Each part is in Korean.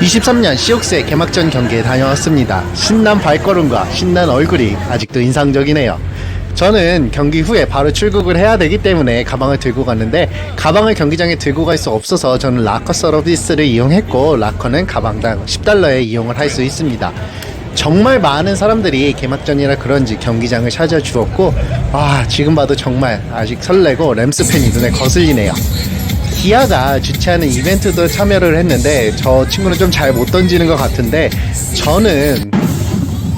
23년 시옥스의 개막전 경기에 다녀왔습니다. 신난 발걸음과 신난 얼굴이 아직도 인상적이네요. 저는 경기 후에 바로 출국을 해야 되기 때문에 가방을 들고 갔는데 가방을 경기장에 들고 갈 수 없어서 저는 라커 서비스를 이용했고 라커는 가방당 10달러에 이용을 할 수 있습니다. 정말 많은 사람들이 개막전이라 그런지 경기장을 찾아주었고 아 지금 봐도 정말 아직 설레고 램스 팬이 눈에 거슬리네요. 기아가 주최하는 이벤트도 참여를 했는데 저 친구는 좀 잘 못 던지는 것 같은데 저는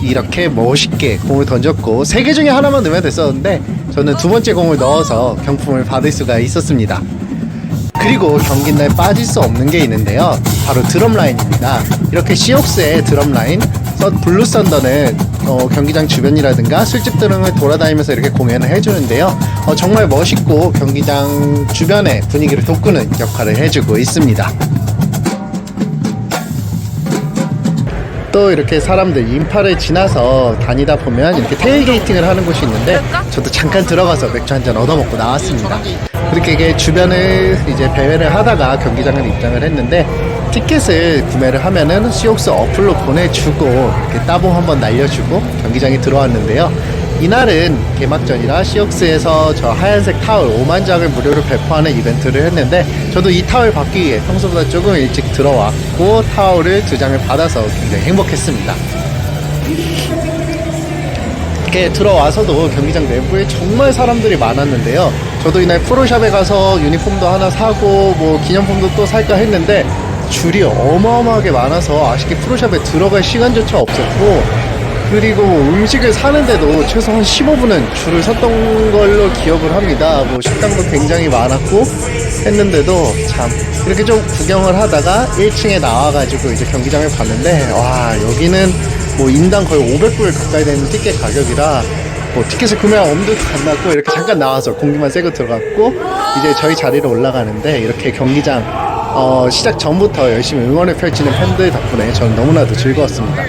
이렇게 멋있게 공을 던졌고 세 개 중에 하나만 넣으면 됐었는데 저는 두 번째 공을 넣어서 경품을 받을 수가 있었습니다. 그리고 경기 날 빠질 수 없는 게 있는데요. 바로 드럼 라인입니다. 이렇게 시옥스의 드럼 라인, 서 블루 썬더는 어, 경기장 주변이라든가 술집 등을 돌아다니면서 이렇게 공연을 해주는데요. 어, 정말 멋있고 경기장 주변의 분위기를 돋구는 역할을 해주고 있습니다. 또 이렇게 사람들 인파를 지나서 다니다 보면 이렇게 테일게이팅을 하는 곳이 있는데 저도 잠깐 들어가서 맥주 한 잔 얻어먹고 나왔습니다. 그렇게 주변을 이제 배회를 하다가 경기장을 입장을 했는데 티켓을 구매를 하면은 시옥스 어플로 보내주고 이렇게 따봉 한번 날려주고 경기장에 들어왔는데요. 이날은 개막전이라 시옥스에서 저 하얀색 타월 5만 장을 무료로 배포하는 이벤트를 했는데 저도 이 타월 받기 위해 평소보다 조금 일찍 들어왔고 타월을 두 장을 받아서 굉장히 행복했습니다. 이렇게 들어와서도 경기장 내부에 정말 사람들이 많았는데요. 저도 이날 프로샵에 가서 유니폼도 하나 사고 뭐 기념품도 또 살까 했는데 줄이 어마어마하게 많아서 아쉽게 프로샵에 들어갈 시간조차 없었고 그리고 음식을 사는데도 최소 한 15분은 줄을 섰던 걸로 기억을 합니다. 뭐 식당도 굉장히 많았고 했는데도 참 이렇게 좀 구경을 하다가 1층에 나와가지고 이제 경기장을 봤는데 와 여기는 뭐 인당 거의 500불 가까이 되는 티켓 가격이라 뭐 티켓을 구매한 엄두도 안 났고 이렇게 잠깐 나와서 공기만 쐬고 들어갔고 이제 저희 자리로 올라가는데 이렇게 경기장 어, 시작 전부터 열심히 응원을 펼치는 팬들 덕분에 저는 너무나도 즐거웠습니다.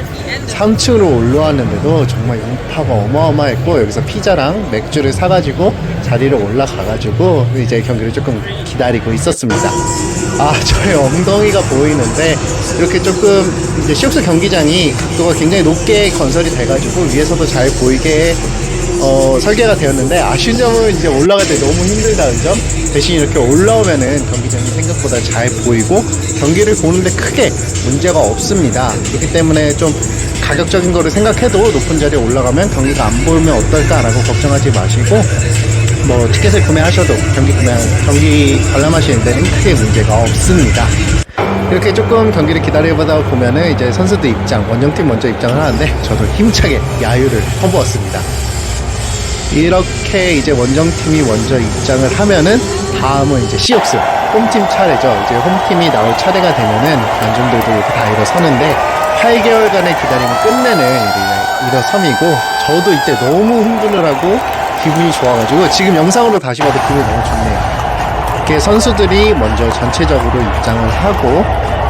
3층으로 올라왔는데도 정말 인파가 어마어마했고 여기서 피자랑 맥주를 사가지고 자리로 올라가가지고 이제 경기를 조금 기다리고 있었습니다. 아 저의 엉덩이가 보이는데 이렇게 조금 이제 시옥스 경기장이 각도가 굉장히 높게 건설이 돼가지고 위에서도 잘 보이게 어, 설계가 되었는데 아쉬운 점은 이제 올라갈 때 너무 힘들다는 점. 대신 이렇게 올라오면은 경기장이 생각보다 잘 보이고 경기를 보는데 크게 문제가 없습니다. 그렇기 때문에 좀 가격적인 거를 생각해도 높은 자리에 올라가면 경기가 안 보이면 어떨까라고 걱정하지 마시고 뭐 티켓을 구매하셔도 경기 구매 경기 관람하시는 데는 크게 문제가 없습니다. 이렇게 조금 경기를 기다려보다 보면은 이제 선수들 입장 원정팀 먼저 입장을 하는데 저도 힘차게 야유를 퍼부었습니다 이렇게 이제 원정팀이 먼저 입장을 하면은 다음은 이제 시옥스 홈팀 차례죠. 이제 홈팀이 나올 차례가 되면은 관중들도 이렇게 다 일어서는데 8개월간의 기다림을 끝내는 일어섬이고 저도 이때 너무 흥분을 하고 기분이 좋아가지고 지금 영상으로 다시 봐도 기분이 너무 좋네요. 이렇게 선수들이 먼저 전체적으로 입장을 하고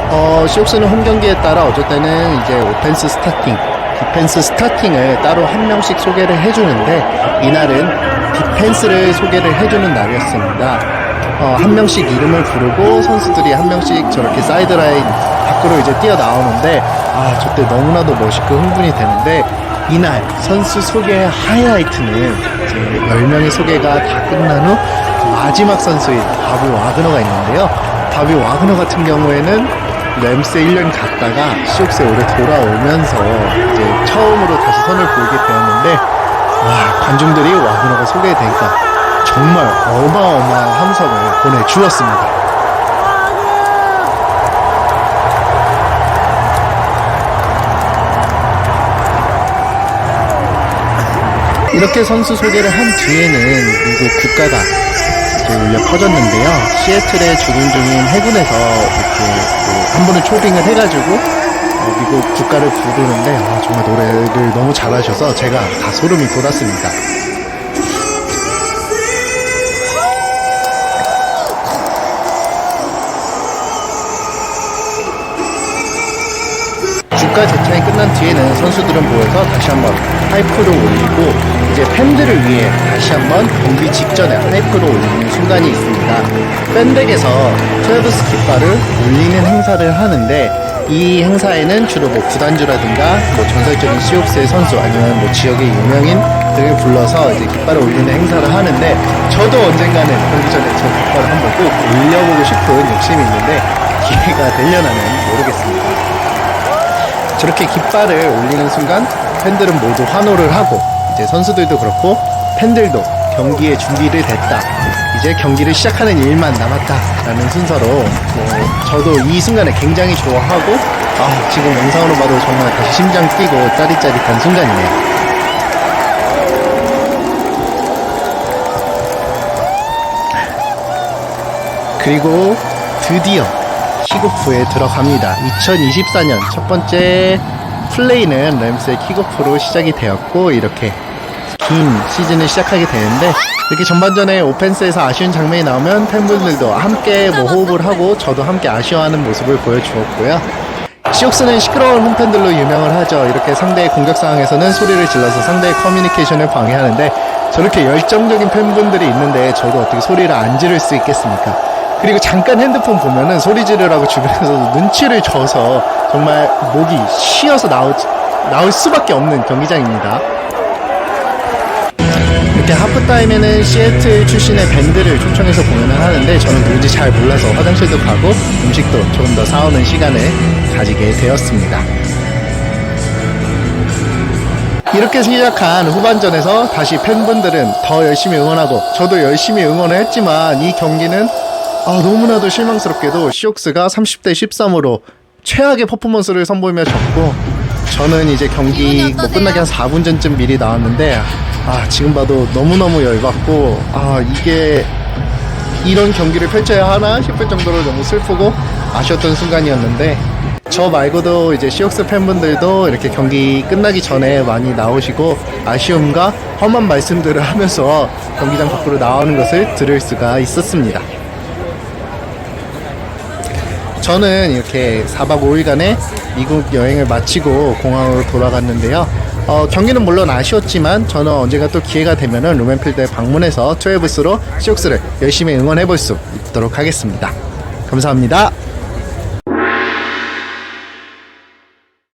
어, 시옥스는 홈 경기에 따라 어쩔 때는 이제 오펜스 스타팅 디펜스 스타팅을 따로 한 명씩 소개를 해주는데 이날은 디펜스를 소개를 해주는 날이었습니다. 어, 한 명씩 이름을 부르고 선수들이 한 명씩 저렇게 사이드라인 밖으로 이제 뛰어나오는데 아 저때 너무나도 멋있고 흥분이 되는데 이날 선수 소개의 하이라이트는 이제 10명의 소개가 다 끝난 후 마지막 선수인 바비 와그너가 있는데요. 바비 와그너 같은 경우에는 램스에 1년 갔다가 시옥스에 올해 돌아오면서 이제 처음으로 다시 선을 보이게 되었는데 와 관중들이 와그너가 소개되니까 정말 어마어마한 함성을 보내주었습니다. 이렇게 선수 소개를 한 뒤에는 미국 국가가 울려 퍼졌는데요. 시애틀에 주둔 중인 해군에서 이렇게 그한 분을 초빙을 해가지고 어, 미국 국가를 부르는데 아, 정말 노래를 너무 잘하셔서 제가 다 소름이 돋았습니다. 국가 재창이 끝난 뒤에는 선수들은 모여서 다시 한번 하이프를 올리고 이제 팬들을 위해 다시 한번 경기 직전에 하이프를 올리는 순간이 있습니다. 팬덱에서 트래브스 깃발을 올리는 행사를 하는데 이 행사에는 주로 뭐 구단주라든가 뭐 전설적인 시옵스의 선수 아니면 뭐 지역의 유명인들을 불러서 이제 깃발을 올리는 행사를 하는데 저도 언젠가는 경기 전에 저 깃발을 한번 꼭 올려보고 싶은 욕심이 있는데 기회가 되려나는 모르겠습니다. 저렇게 깃발을 올리는 순간 팬들은 모두 환호를 하고 이제 선수들도 그렇고 팬들도 경기에 준비를 됐다. 이제 경기를 시작하는 일만 남았다라는 순서로 뭐 저도 이 순간에 굉장히 좋아하고 아 지금 영상으로 봐도 정말 다시 심장 뛰고 짜릿짜릿한 순간이네요. 그리고 드디어 킥오프에 들어갑니다. 2024년 첫 번째 플레이는 램스의 킥오프로 시작이 되었고 이렇게 긴 시즌을 시작하게 되는데 이렇게 전반전에 오펜스에서 아쉬운 장면이 나오면 팬분들도 함께 뭐 호흡을 하고 저도 함께 아쉬워하는 모습을 보여주었고요. 시옥스는 시끄러운 홈팬들로 유명을 하죠. 이렇게 상대의 공격 상황에서는 소리를 질러서 상대의 커뮤니케이션을 방해하는데 저렇게 열정적인 팬분들이 있는데 저도 어떻게 소리를 안 지를 수 있겠습니까? 그리고 잠깐 핸드폰 보면은 소리 지르라고 주변에서 눈치를 줘서 정말 목이 쉬어서 나올, 나올 수밖에 없는 경기장입니다. 이렇게 하프타임에는 시애틀 출신의 밴드를 초청해서 공연을 하는데 저는 누군지 잘 몰라서 화장실도 가고 음식도 조금 더 사오는 시간을 가지게 되었습니다. 이렇게 시작한 후반전에서 다시 팬분들은 더 열심히 응원하고 저도 열심히 응원을 했지만 이 경기는 아, 너무나도 실망스럽게도 시옥스가 30대 13으로 최악의 퍼포먼스를 선보이며 졌고 저는 이제 경기 뭐 끝나기 한 4분 전쯤 미리 나왔는데 아 지금 봐도 너무너무 열받고 아 이게 이런 경기를 펼쳐야 하나 싶을 정도로 너무 슬프고 아쉬웠던 순간이었는데 저 말고도 이제 시옥스 팬분들도 이렇게 경기 끝나기 전에 많이 나오시고 아쉬움과 험한 말씀들을 하면서 경기장 밖으로 나오는 것을 들을 수가 있었습니다. 저는 이렇게 4박 5일간의 미국 여행을 마치고 공항으로 돌아갔는데요. 어, 경기는 물론 아쉬웠지만 저는 언젠가 또 기회가 되면은 루멘필드에 방문해서 트웨브스로 시옥스를 열심히 응원해 볼 수 있도록 하겠습니다. 감사합니다.